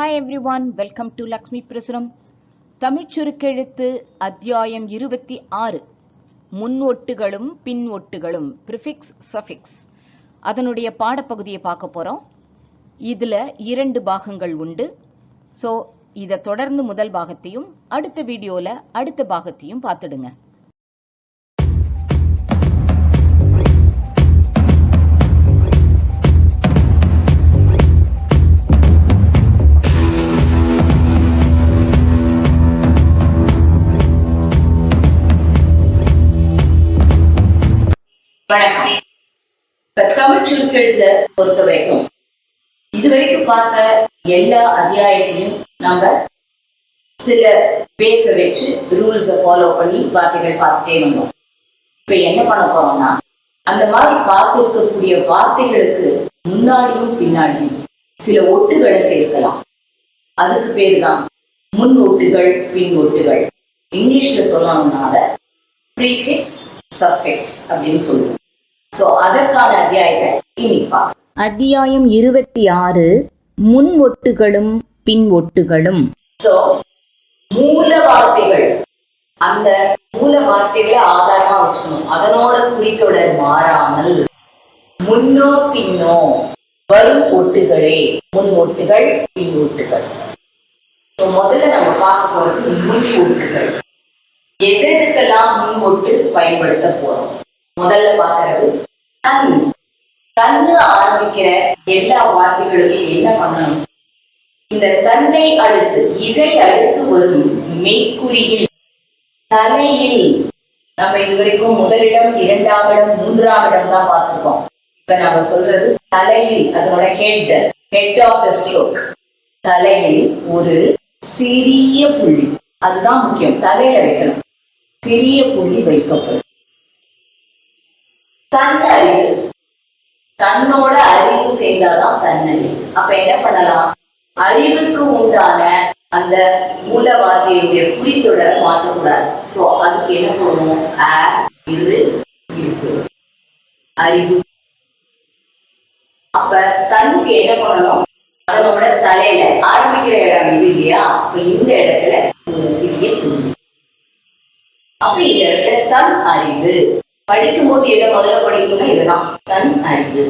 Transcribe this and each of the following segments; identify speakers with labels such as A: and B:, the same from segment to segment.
A: Hi everyone welcome to Lakshmi Prasuram தமிழ்ச் சுருக்கெழுத்து அத்தியாயம் இருபத்தி ஆறு. முன் ஒட்டுகளும் பின் ஒட்டுகளும் ப்ரிஃபிக்ஸ் சஃபிக்ஸ் அதனுடைய பாடப்பகுதியை பார்க்க போகிறோம் இதில் இரண்டு பாகங்கள் உண்டு. ஸோ இதை தொடர்ந்து முதல் பாகத்தையும் அடுத்த வீடியோவில் அடுத்த பாகத்தையும் பார்த்துடுங்க.
B: சுருக்கெழுத பொறுத்த வரைக்கும் இதுவரைக்கும் பார்த்த எல்லா அத்தியாயத்தையும் நம்ம சில பேச வச்சு ரூல்ஸை ஃபாலோ பண்ணி வார்த்தைகள் பார்த்துட்டே வந்தோம். இப்ப என்ன பண்ண போறோம்னா அந்த மாதிரி பார்த்து இருக்கக்கூடிய வார்த்தைகளுக்கு முன்னாடியும் பின்னாடியும் சில ஒட்டுகளை சேர்க்கலாம். அதுக்கு பேர் தான் முன் ஒட்டுகள் பின் ஒட்டுகள் இங்கிலீஷ்ல சொல்லணும்னால ப்ரீஃபிக்ஸ் சஃபிக்ஸ் அப்படின்னு சொல்லுவோம். ஸோ அதற்கான அத்தியாயத்தை பார்க்கலாம்
A: அத்தியாயம் இருபத்தி ஆறு முன் ஒட்டுகளும் பின் ஒட்டுகளும்.
B: ஸோ மூல வார்த்தைகள் அந்த மூல வார்த்தைகளை ஆதாரமா வச்சுக்கணும். அதனோட குறித்தொடர் மாறாமல் முன்னோ பின்னோ வரும் ஒட்டுகளே முன் ஒட்டுகள் பின் ஒட்டுகள். முதல்ல நம்ம பார்க்க போறது முன் ஒட்டுகள். எது எதுக்கெல்லாம் முன் ஒட்டு பயன்படுத்த போறோம்? முதல்ல பாக்குறது கண் கண்ணு ஆரம்பிக்கிற எல்லா வார்த்தைகளுக்கும் என்ன பண்ணணும்? இந்த தன்னை அடுத்து இதை அடுத்து வரும் மெய்க்குறியில் தலையில் நம்ம இதுவரைக்கும் முதலிடம் இரண்டாம் இடம் மூன்றாம் இடம் தான் பார்த்துருக்கோம். இப்ப நம்ம சொல்றது தலையில் அதனோட head head of the stroke தலையில் ஒரு சிறிய புள்ளி. அதுதான் முக்கியம். தலையில வைக்கணும். சிறிய புள்ளி வைக்கப்படும். தன் அறிவு தன்னோட அறிவு சேர்ந்தாதான் தன்னறிவு. அப்ப என்ன பண்ணலாம்? அறிவுக்கு உண்டான அந்த மூலவாதியுடைய குறித்தொடரை மாற்றக்கூடாது. சோ அதுக்கு என்ன பண்ணணும் அ இரு இருக்கு. அறிவு. அப்ப தன்னுக்கு என்ன பண்ணணும்? அதனோட தலையில ஆரம்பிக்கிற இடம் இது இல்லையா? அப்ப இந்த இடத்துல ஒரு சிறிய புள்ளி. அப்ப இந்த இடத்துல தன் அறிவு. படிக்கும்போது எதை முதல்ல படிக்கணும்னா இதுதான். தன் அறிவு.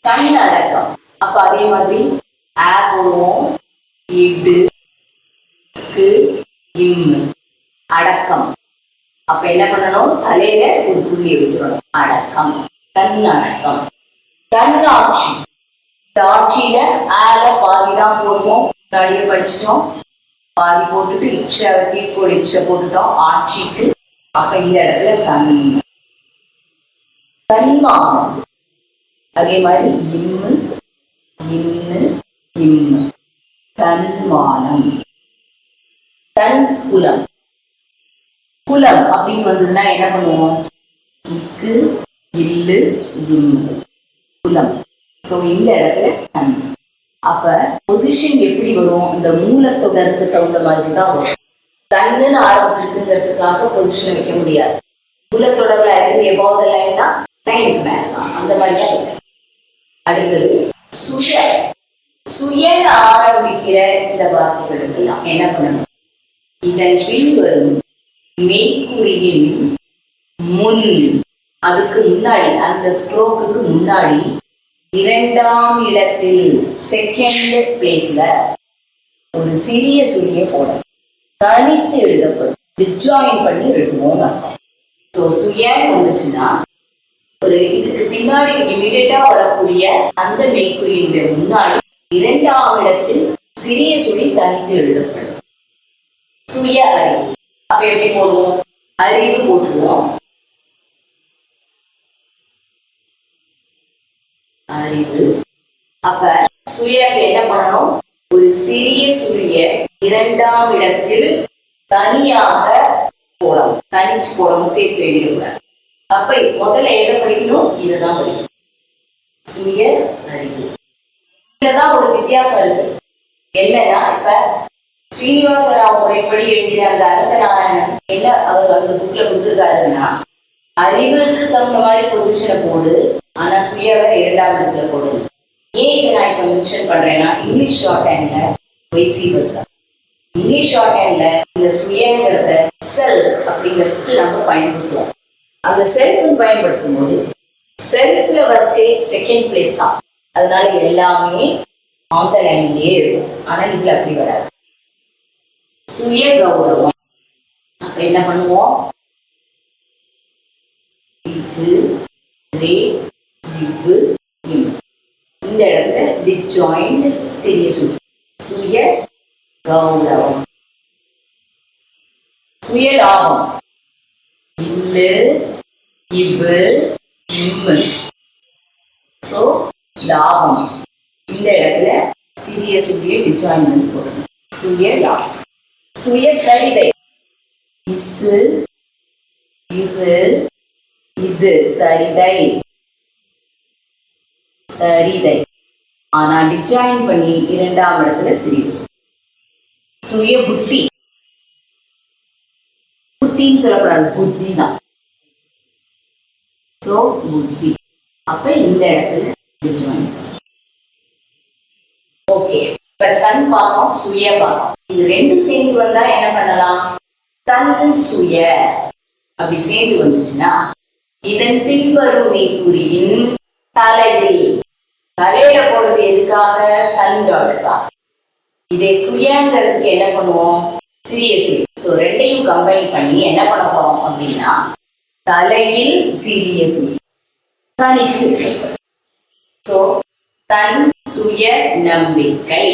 B: தன் அடக்கம். அப்ப அதே மாதிரி ஆ போடுவோம் இது அடக்கம். அப்ப என்ன பண்ணணும்? தலையில ஒரு புள்ளியை வச்சிடணும் அடக்கம். தன் அடக்கம். தன் ஆட்சி இந்த ஆட்சியில ஆல பாதிதான் போடுவோம். முன்னாடியே படிச்சிட்டோம். பாதி போட்டுட்டு இச்சை கீழ்கோள் இச்சை போட்டுட்டோம். ஆட்சிக்கு. அப்ப இந்த இடத்துல தன் தன்மானம் அதே மாதிரி இம்மு இன்னு இம்மு தன்மானம் தன் குலம் குலம் அப்படின்னு வந்ததுன்னா என்ன பண்ணுவோம் இக்கு இல்லு இம்மு குலம் சோ இந்த இடத்துல தன் அப்ப பொசிஷன் எப்படி வரும் இந்த மூலத்தொடருக்கு தகுந்த மாதிரி தான் வரும் தன்னுன்னு ஆரம்பிச்சிருக்குங்கிறதுக்காக பொசிஷன் வைக்க முடியாது மூலத்தொடர்ல எப்போது இல்லைன்னா லைன்னா மேல அந்த மாதிரி தான் அடுத்தது சுய சுய ஆரம்பிக்கிற இந்த வார்த்தைகளுக்கு எல்லாம் என்ன பண்ணணும்? இதன் பின்வரும் மெய்க்குறியின் முன் அதுக்கு முன்னாடி அந்த ஸ்ட்ரோக்குக்கு முன்னாடி இரண்டாம் இடத்தில் செகண்ட் பிளேஸ்ல ஒரு சிறிய சுரிய போடும் தனித்து எழுதப்படும். டிஜாயின் பண்ணி எழுதுவோம் அர்த்தம். ஸோ வந்துச்சுன்னா ஒரு இதுக்கு பின்னாடி இமீடியட்டா வரக்கூடிய அந்த மெய்க்குறியினுடைய முன்னாடி இரண்டாம் இடத்தில் சிறிய சுழி தனித்து எழுதப்படும். சுய அறிவு. அப்ப எப்படி போடுவோம்? அறிவு போட்டுருவோம் அறிவு. அப்ப சுயக்கு என்ன பண்ணணும்? ஒரு சிறிய சுழிய இரண்டாம் இடத்தில் தனியாக போடணும். தனிச்சு போடணும். சேர்த்து எழுதிடக்கூடாது அப்ப முதல்ல எதை படிக்கணும்? இதுதான் படிக்கணும். சுய அறிவு. இதுதான் ஒரு வித்தியாசம் இருக்கு என்னன்னா இப்ப ஸ்ரீனிவாசராவ் முறைப்படி எழுதின அந்த அனந்தநாராயணன் என்ன அவர் அந்த புக்ல கொடுத்துருக்காருன்னா அறிவுக்கு தகுந்த மாதிரி பொசிஷனை போடு ஆனா சுயவை இரண்டாவது இடத்துல போடு. ஏன் இதை நான் இப்ப மென்ஷன் பண்றேன்னா இங்கிலீஷ் ஷார்ட் ஹேண்ட்ல வைசி வர்சா இங்கிலீஷ் ஷார்ட் ஹேண்ட்ல இந்த சுயங்கிறத செல் அப்படிங்கிறதுக்கு நம்ம பயன்படுத்துவோம். அந்த செல்ஃப் பயன்படுத்தும் போது செல்ஃப்ல வச்சே செகண்ட் பிளேஸ் தான். அதனால எல்லாமே ஆன் த லைன்லயே இருக்கும். ஆனா இதுல அப்படி வராது. சுய கௌரவம். அப்ப என்ன பண்ணுவோம்? இது ரே இவ்வு இம் இந்த இடத்துல டிஜாயிண்ட் சிறிய சுய. சுய கௌரவம். சுய லாபம். இல்லு இவு இம்மு ஸோ லாபம். இந்த இடத்துல சிறிய சுய டிஜாயின்மெண்ட் போடணும். சுய லாபம். சுய சரிதை இசு இது இது சரிதை. சரிதை. ஆனா டிஜாயின் பண்ணி இரண்டாம் இடத்துல சிறிய சுய புத்தி. புத்தின்னு சொல்லக்கூடாது புத்தி தான் ஸோ புத்தி அப்ப இந்த இடத்துல ஓகே இப்ப தன் பாகம் சுய பாகம். இது ரெண்டும் சேர்ந்து வந்தா என்ன பண்ணலாம்? தன் சுய. அப்படி சேர்ந்து வந்துச்சுன்னா இதன் பின்வரும் மெய்க்குறியின் தலையில். தலையில போடுறது எதுக்காக? தன்காக இதை சுயங்கிறதுக்கு என்ன பண்ணுவோம்? சிறிய சுய. ஸோ ரெண்டையும் கம்பைன் பண்ணி என்ன பண்ண போறோம் அப்படின்னா தலையில் சிறிய சுய. தனிக்கு ஸோ தன் சுய நம்பிக்கை.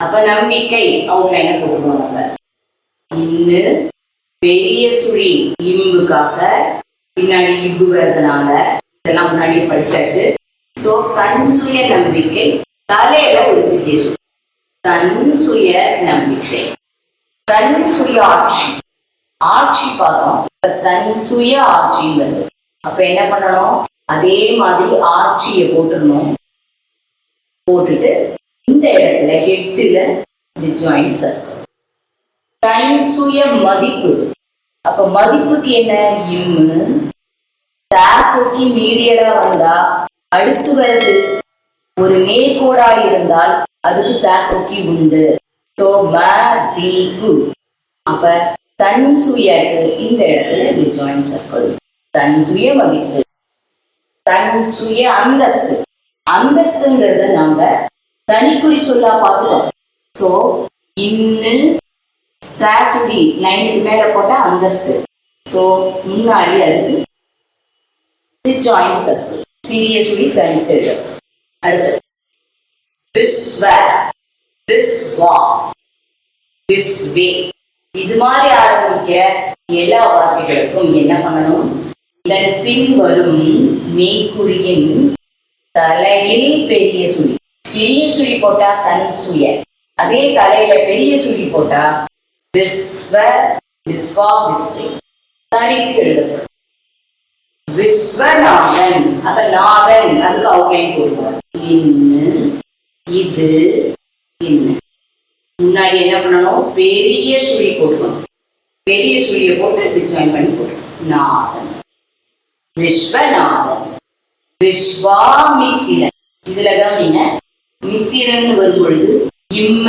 B: அப்ப நம்பிக்கை அவங்க என்ன போட்டுருவோம் இன்னு பெரிய சுழி இம்புக்காக பின்னாடி இம்பு வர்றதுனால இதெல்லாம் முன்னாடி படிச்சாச்சு. சோ தன் சுய நம்பிக்கை தலையில ஒரு சிறிய சுழி. தன் சுய நம்பிக்கை. தன் சுய ஆட்சி. ஆட்சி பார்த்தோம் தன் சுய ஆட்சி வருது அப்ப என்ன பண்ணணும்? அதே மாதிரி ஆட்சியை போட்டுடணும். போட்டுட்டு இந்த இடத்துல ஹெட்டுல இந்த ஜாயிண்ட் சர்க்கிள் தன் சுய மதிப்பு. அப்ப மதிப்புக்கு என்ன? இம்மு தாக்கி மீடியலா வந்தா அடுத்து வருது. ஒரு நேர்கோடா இருந்தால் அதுக்கு தாக்கி உண்டு. சோ மதிப்பு. அப்ப தன் சுய இந்த இடத்துல ஜாயின் ஜாயிண்ட் சர்க்கிள் தன் சுய மதிப்பு. தன் சுய அந்தஸ்து. அந்தஸ்துங்கிறத நாம தனிக்குறி சொல்லா பார்த்துட்டோம் ஸோ இன்னு ஸ்டாசுடி லைனுக்கு மேல போட்டா அந்தஸ்து. ஸோ முன்னாடி அதுக்கு ஜாயின் சர்க்கிள் சிறிய சுடி தனித்து எழுதும். அடுத்து விஸ்வ விஸ்வா விஸ்வே இது மாதிரி ஆரம்பிக்க எல்லா வார்த்தைகளுக்கும் என்ன பண்ணணும்? இதன் பின் வரும் மெய்க்குறியின் தலையில் பெரிய சுழி. சிறிய சுழி போட்டா தன் சுய. அதே தலையில பெரிய சுழி போட்டா விஸ்வ விஸ்வா விஸ்வே. தனித்து எழுதப்படும். விஸ்வநாதன். அப்ப நாதன் அதுக்கு அவுட்லைன் கொடுப்பார் இன்னு இது இன்னு. முன்னாடி என்ன பண்ணணும்? பெரிய சுழி போட்டுக்கணும். பெரிய சுழியை போட்டு இப்படி ஜாயின் பண்ணி போட்டுக்கணும். நாதன். விஸ்வநாதன். விஸ்வாமித்திரன். இதுலதான் நீங்க மித்திரன் வரும் பொழுது இம்ம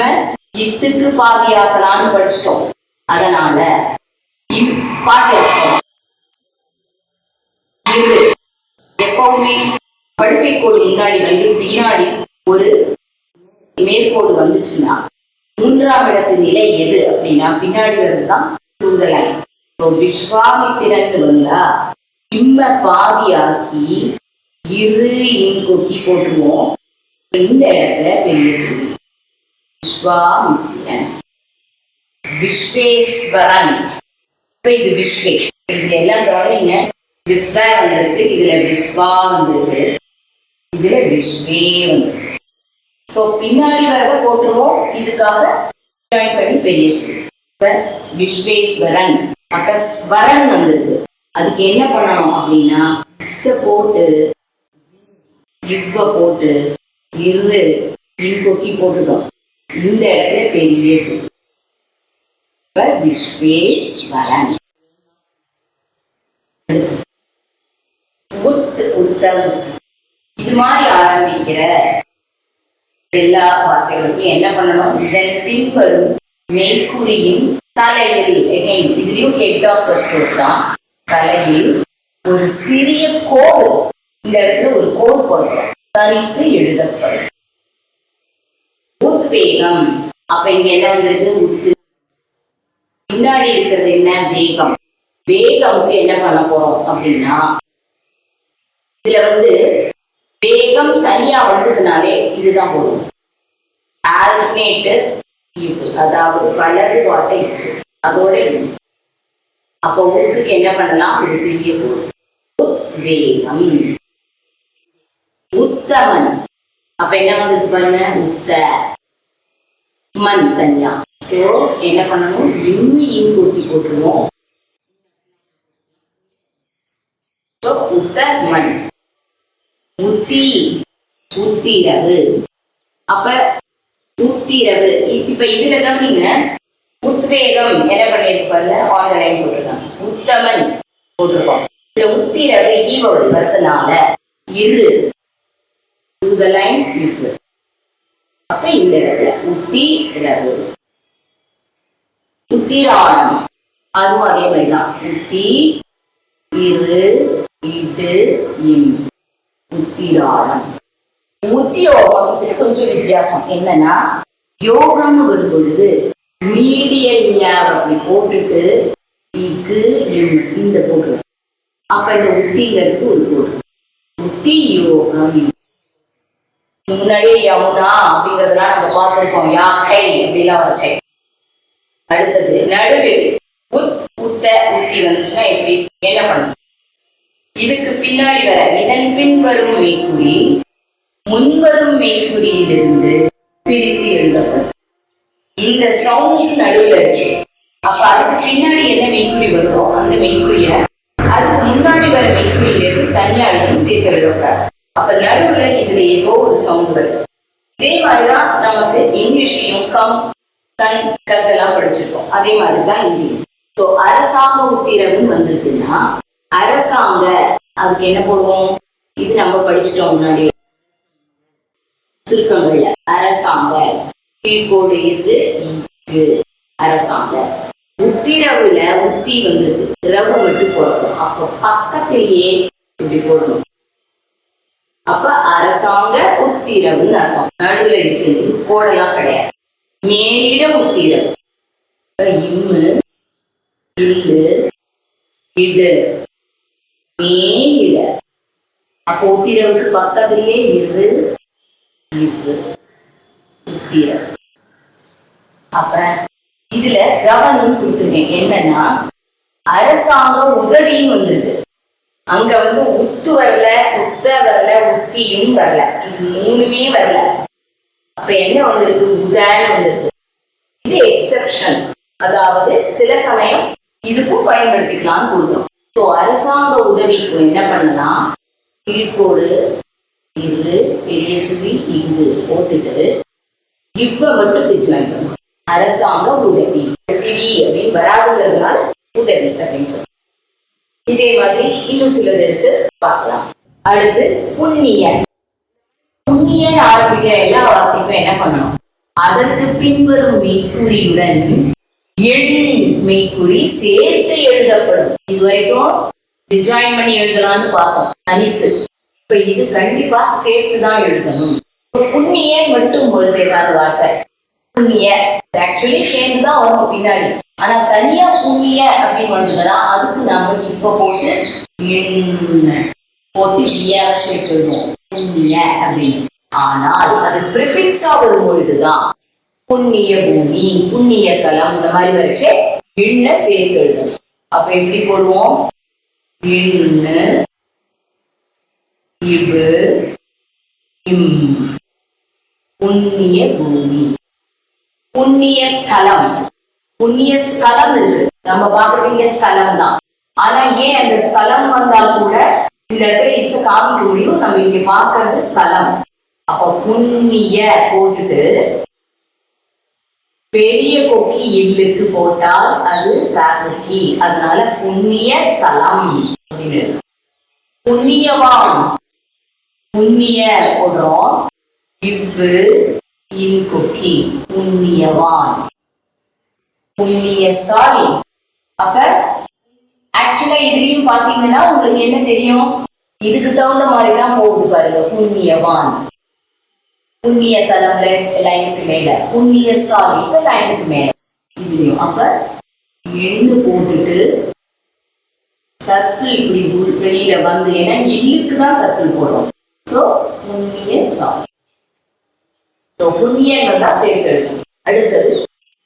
B: இத்துக்கு பாதியாக்கலான்னு படிச்சிட்டோம். அதனால இம் இது எப்பவுமே படுக்கை கோடு முன்னாடி வந்து பின்னாடி ஒரு மேற்கோடு வந்துச்சுன்னா மூன்றாம் இடத்து நிலை எது அப்படின்னா பின்னாடி வருது தான் விஸ்வாமித்திரன் வந்தா இம்ம பாதியாக்கி இரு இன் கொக்கி போட்டுருவோம். இந்த இடத்துல பெரிய சொல்லி விஸ்வாமித்திரன் விஸ்வேஸ்வரன். இப்ப இது விஸ்வே. இது எல்லாம் கவனிங்க. விஸ்வ வந்திருக்கு இதுல விஸ்வா வந்திருக்கு இதுல விஸ்வே வந்திருக்கு சோ பின்னாடி வரத போட்டுருவோம். இதுக்காக ஜாயின் பண்ணி பெரிய விஸ்வேஸ்வரன் அப்ப ஸ்வரன் வந்திருக்கு. அதுக்கு என்ன பண்ணணும் அப்படின்னா போட்டு இவ்வ போட்டு இரு இன்கொக்கி போட்டுட்டோம் இந்த இடத்துல பெரிய சொல்லி விஸ்வேஸ்வரன். உத் உத்த இது மாதிரி ஆரம்பி எல்லா வார்த்தைகளுக்கும் என்ன பண்ணணும்? இதன் பின்வரும் மேற்கூறியின் தலையில் இதுலயும் ஹெட் ஆஃப் தான். தலையில் ஒரு சிறிய கோடு இந்த இடத்துல ஒரு கோடு போடுறோம் தனித்து எழுதப்படும். உத்வேகம். அப்ப இங்க என்ன வந்திருக்கு? உத்து. பின்னாடி இருக்கிறது என்ன? வேகம். வேகம்க்கு என்ன பண்ண போறோம் அப்படின்னா இதுல வந்து தனியா வந்ததுனாலே இதுதான் போடும் ஆல்டர்னேட்டிவ் அதாவது வலது வாட்டை அதோட அப்போ ஊத்துக்கு என்ன பண்ணலாம்? இது சிறிய பொருள் வேகம் உத்தமன். அப்ப என்ன வந்தது பாருங்க? உத்த. மண் தனியா சோ என்ன பண்ணணும்? இன்னும் இன் ஊத்தி போட்டுருவோம். உத்த மண் உத்தி. உத்திரவு அப்ப உத்திரவு இப்ப இதுல கவனிங்க உத்வேகம் என்ன பண்ணிருப்பாங்க ஆன்லைன் போட்டிருக்காங்க. உத்தமன் போட்டிருக்கோம். இந்த உத்திரவு ஈவ வடிவத்தினால இரு. இந்த லைன் இருக்கு அப்ப இந்த இடத்துல உத்தி இரவு உத்திராடம் அதுவும் அதே மாதிரிதான். உத்தி இரு இட்டு இம். உத்திராணம். உத்தியோகம் கொஞ்சம் வித்தியாசம் என்னன்னா யோகம்னு வரும் பொழுது மீடியல் அப்படி போட்டுட்டு இக்கு இந்த போட்டு அப்ப இந்த உத்திங்கிறதுக்கு ஒரு போட்டு உத்தி யோகம். முன்னாடியே யமுனா அப்படிங்கறதெல்லாம் நம்ம பார்த்துருக்கோம் யா கை அப்படிலாம் வச்சே அடுத்தது நடுவில் உத் உத்த உத்தி வந்துச்சுன்னா எப்படி? என்ன பண்ணும்? இதுக்கு பின்னாடி வர இதன் பின் வரும் மெய்க்குறி முன்வரும் மெய்க்குறியிலிருந்து பிரித்து எழுதப்படும். இந்த சவுண்ட்ஸ் நடுவில் இருக்கு. அப்ப அதுக்கு பின்னாடி என்ன மெய்க்குறி வருதோ அந்த மெய்க்குறிய அதுக்கு முன்னாடி வர மெய்க்குறியிலிருந்து தனியா சேர்த்து எழுதக்கூடாது அப்ப நடுவுல இதுல ஏதோ ஒரு சவுண்ட் வருது இதே மாதிரிதான் நமக்கு இங்கிலீஷ்லயும் கம் கண் கதெல்லாம் படிச்சிருக்கோம். அதே மாதிரிதான் இங்கேயும் ஸோ அரசாங்க உத்திரவுன்னு வந்திருக்குன்னா அரசாங்க அதுக்கு என்ன போடுவோம்? இது நம்ம படிச்சிட்டோம் முன்னாடி. சுருக்கங்கள்ல அரசாங்க கீழ்கோடு இருந்து இங்கு அரசாங்க. உத்திரவுல உத்தி வந்திருக்கு. ரவு மட்டும் போடணும். அப்போ பக்கத்திலேயே இப்படி போடணும். அப்ப அரசாங்க உத்திரவுன்னு அர்த்தம். நடுவில் இருக்கிறது போடலாம் கிடையாது. மேலிட உத்திரவு இம்மு இல்லு இடு. மேலிட. அப்போ உத்திரவுக்கு பக்கத்திலேயே இரு. இரு அப்ப இதுல கவனம் கொடுத்துருக்கேன். என்னன்னா அரசாங்க உதவியும் வந்திருக்கு. அங்க வந்து உத்து வரல உத்த வரல உத்தியும் வரல. இது மூணுமே வரல. அப்ப என்ன வந்திருக்கு? உதான்னு வந்திருக்கு. இது எக்ஸப்ஷன் அதாவது சில சமயம் இதுக்கும் பயன்படுத்திக்கலாம்னு கொடுக்குறோம். ஸோ அரசாங்க உதவிக்கு என்ன பண்ணலாம்? கீழ்கோடு இது பெரிய சுழி இங்கு போட்டுட்டு இப்ப மட்டும் பிச்சு வாங்கிக்கணும் அரசாங்க உதவி. உதவி அப்படின்னு வராதுங்கிறதுனால உதவி அப்படின்னு சொல்லி. இதே மாதிரி இன்னும் சிலது எடுத்து பார்க்கலாம். அடுத்து புண்ணியன். புண்ணியன் ஆரம்பிக்கிற எல்லா வார்த்தைக்கும் என்ன பண்ணணும்? அதற்கு பின்வரும் மெய்க்குறியுடன் எண் மெய்க்குறி சேர்த்து எழுதப்படும். இது வரைக்கும் டிஜாயின் பண்ணி எழுதலாம்னு பார்த்தோம். தனித்து. இப்ப இது கண்டிப்பா சேர்த்து தான் எழுதணும் புண்ணிய மட்டும் ஒரு பேராத வார்த்தை. புண்ணிய ஆக்சுவலி சேர்ந்து தான் வரும் பின்னாடி. ஆனா தனியா புண்ணிய அப்படின்னு வந்ததுன்னா அதுக்கு நாம இப்ப போட்டு போட்டு ஈயா சேர்த்துருவோம் புண்ணிய அப்படின்னு. ஆனால் அது பிரிஃபிக்ஸா வரும் பொழுதுதான் புண்ணிய பூமி புண்ணிய தலம் இந்த மாதிரி வச்சு எண்ண சேர்த்து எழுதணும். அப்ப எப்படி போடுவோம்? எண்ணு இவு இம் புண்ணிய பூமி. புண்ணிய தலம். புண்ணிய ஸ்தலம் இது. நம்ம பாக்குறீங்க தலம் ஸ்தலம் தான். ஆனா ஏன் அந்த ஸ்தலம் வந்தா கூட இந்த இடத்துல இசை காமிக்க முடியும். நம்ம இங்க பாக்குறது தலம். அப்ப புண்ணிய போட்டுட்டு பெரிய கொக்கி இல்லுக்கு போட்டால் அது காக்கி அதனால புண்ணிய தலம் அப்படின்னு புண்ணியவான் புண்ணிய போடுறோம் இவ்வு இன் உண்ணியவான் உண்ணிய சாலி அப்ப ஆக்சுவலா இதுலயும் பாத்தீங்கன்னா உங்களுக்கு என்ன தெரியும்? இதுக்கு தகுந்த மாதிரி தான் போகுது பாருங்க புண்ணியவான் புண்ணிய தலம்ல லைனுக்கு மேல புண்ணியசாலி இப்ப லைனுக்கு மேல. இதுலயும் அப்ப எண்ணு போட்டுட்டு சர்க்கிள் இப்படி வெளியில வந்து ஏன்னா எல்லுக்கு தான் சர்க்கிள் ஸோ புண்ணிய சாமி. ஸோ புண்ணியங்கள் தான் சேர்த்து எழுதணும் அடுத்தது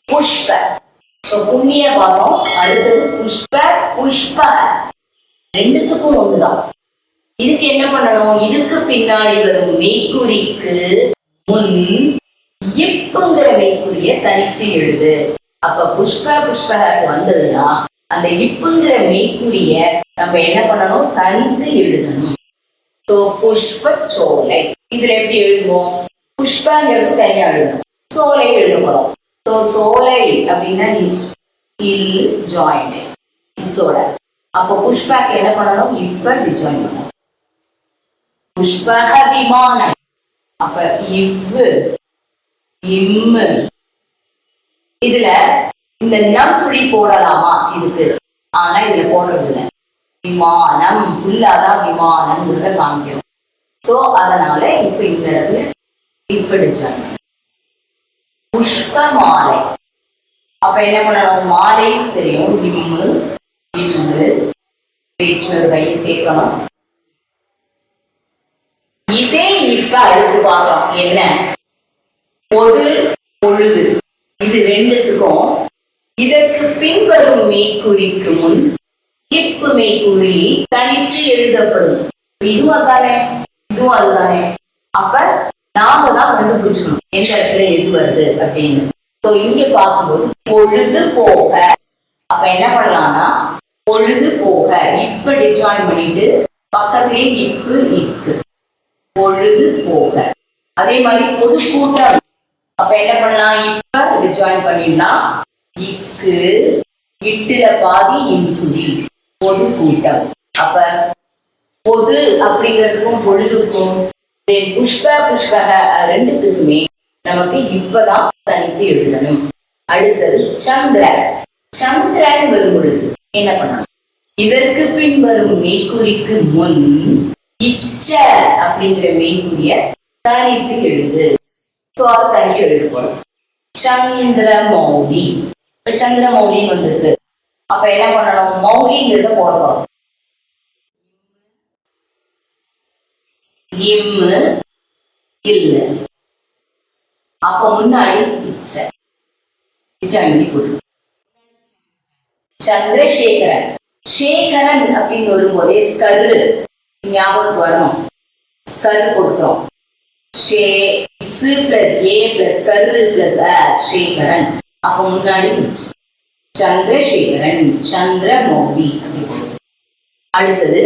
B: புஷ்ப. ஸோ புண்ணிய பார்த்தோம் அடுத்தது புஷ்ப புஷ்ப. ரெண்டுத்துக்கும் ஒண்ணுதான். இதுக்கு என்ன பண்ணணும்? இதுக்கு பின்னாடி வரும் மெய்க்குறிக்கு முன் இப்புங்கிற மெய்க்குறிய தனித்து எழுது. அப்ப புஷ்ப புஷ்ப வந்ததுன்னா அந்த இப்புங்கிற மெய்க்குறிய நம்ம என்ன பண்ணணும்? தனித்து எழுதணும். சோ புஷ்ப சோலை இதுல எப்படி எழுதுவோம்? புஷ்பங்கிறது தனியா எழுதணும். சோலை எழுத போறோம் சோ சோலை அப்படின்னா இஸ் இல் ஜாயின் இஸோட அப்போ புஷ்பாக்கு என்ன பண்ணணும்? இப்ப டிஜாயின் பண்ணணும். புஷ்பக விமானம். அப்ப இவ்வு இம்மு இதுல இந்த நம் சுழி போடலாமா? இதுக்கு. ஆனா இதுல போடுறது இல்லை. விமானம் ஃபுல்லாதான் விமானம்ங்கிறத காமிக்கிறோம் ஸோ அதனால இப்ப இந்த இடத்துல இப்படி புஷ்ப மாலை அப்ப என்ன பண்ணணும்? மாலை தெரியும். விம்மு இல்லு வேற்று கை சேர்க்கணும். இதே இப்ப அடுத்து பார்க்கலாம். என்ன? பொது பொழுது. இது ரெண்டுத்துக்கும். இதற்கு பின்வரும் மெய்க்குறிக்கு முன் இப்பு மெய்கூறி தனித்து எழுதப்படும். இதுவும் அதுதானே? இதுவும் அதுதானே? அப்ப நாம தான் கண்டுபிடிச்சணும் எந்த இடத்துல எது வருது அப்படின்னு. சோ இங்க பார்க்கும்போது பொழுது போக அப்ப என்ன பண்ணலாம்னா பொழுது போக இப்படி ஜாயின் பண்ணிட்டு பக்கத்துலயே இப்பு இக்கு பொழுது போக அதே மாதிரி பொது கூட்டம். அப்ப என்ன பண்ணலாம்? இப்ப இப்படி ஜாயின் பண்ணிடலாம். இக்கு இட்டுல பாதி இன்சுலின். பொது கூட்டம். அப்ப பொது அப்படிங்கிறதுக்கும் பொழுதுக்கும் புஷ்ப புஷ்பக ரெண்டுத்துக்குமே நமக்கு இப்பதான் தனித்து எழுதணும். அடுத்தது சந்திர. சந்திரன் வரும் பொழுது என்ன பண்ணணும் இதற்கு பின் வரும் மெய்க்குறிக்கு முன் இச்ச அப்படிங்கிற மெய்க்குறிய தனித்து எழுது. சோ அதை தனிச்சு எழுத போறோம். சந்திரமௌலி. இப்ப சந்திரமௌலி வந்திருக்கு. அப்ப என்ன பண்ணணும்? மௌலிங்கிறத போடணும். இம்மு இல்ல. அப்ப முன்னாடி போட்டு சந்திரசேகரன். சேகரன் அப்படின்னு வரும்போதே ஸ்கரு ஞாபகத்துக்கு வரணும். ஸ்கரு கொடுக்குறோம். ஷே சு பிளஸ் ஏ பிளஸ் கரு பிளஸ் அ சேகரன். அப்ப முன்னாடி முடிச்சு சந்திரசேகரன் சந்திரமௌலி அடுத்தது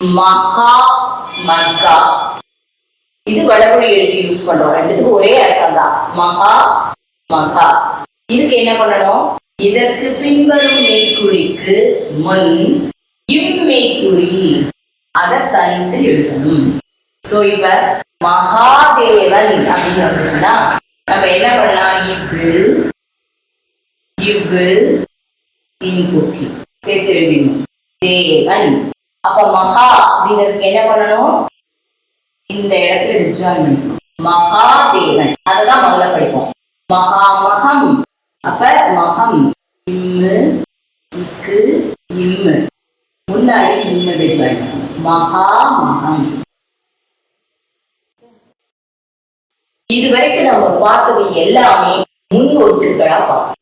B: மகா மக்கா. இது வடமொழி எழுத்து யூஸ் பண்றோம். ரெண்டுத்துக்கும் ஒரே அர்த்தம் தான் மகா மகா இதுக்கு என்ன பண்ணணும்? இதற்கு பின்வரும் மெய்க்குறிக்கு முன் இம்மெய்க்குறி அதை தனித்து எழுதணும். சோ இப்ப மகாதேவன் அப்படின்னு வந்துச்சுன்னா நம்ம என்ன பண்ணலாம்? இவ்வு இனி கொக்கி சேர்த்து எழுதிடணும் தேவன் அப்ப மகா அப்படிங்கிறதுக்கு என்ன பண்ணணும்? இந்த இடத்துல ஜாயின் பண்ணிக்கணும் மகாதேவன் அததான் முதல்ல படிப்போம். மகா மகம். அப்ப மகம் இம்மு இக்கு இம்மு. முன்னாடி இம்மு ஜாயின் பண்ணணும். மகாமகம் இது வரைக்கும் நம்ம பார்த்தது எல்லாமே முன் ஒட்டுகளா பார்த்தோம்